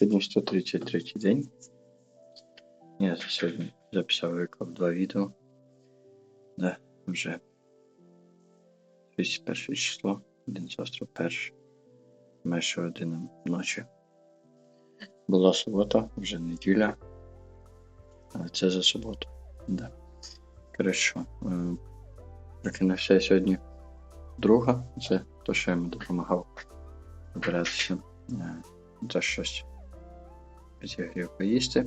Сьогодні 133 день. Я сьогодні записав виклав два відео. Да, вже 31 число, один завтра перше. Майже година ночі. Була субота, вже неділя. Але це за суботу. Да. Коротше, е, прокинувся сьогодні друга. Це то, що я йому допомагав вибиратися е, за щось. Зігрів поїсти.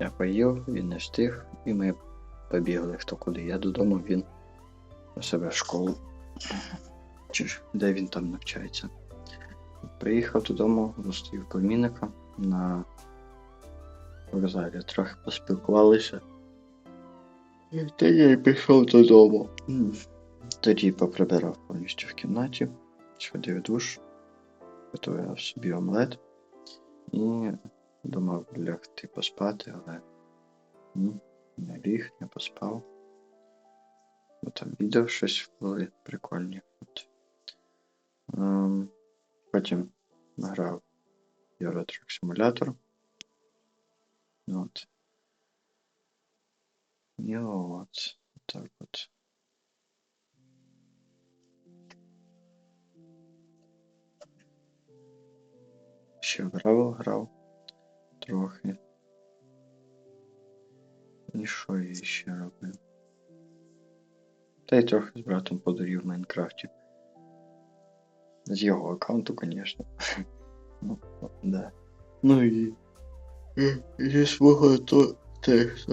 Я поїв, він не встиг, і ми побігли хто куди. Я додому, він у себе в школу. Чи ж, де він там навчається. Приїхав додому, зустрів племінника на вокзалі. Трохи поспілкувалися. І та я й пішов додому. Тоді поприбирав повністю в кімнаті, сходив душ, готував собі омлет і думав лягти поспати, але ні, не ліг, не поспав. Бо там відео щось були прикольні. От. Ем, потім награв Eurotrack Simulator. От. І. От. Ще в Gravel грав трохи. І що я ще робив? Та й трохи з братом подурів в Майнкрафті. З його аккаунту, звісно. Ну, да. Ну і. зі свого то теж.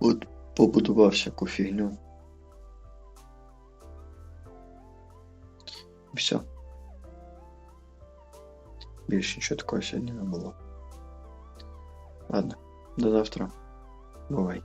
От побудував всяку фігню. Все. Більше нічого такого сьогодні не було. Ладно, до завтра. Бувай.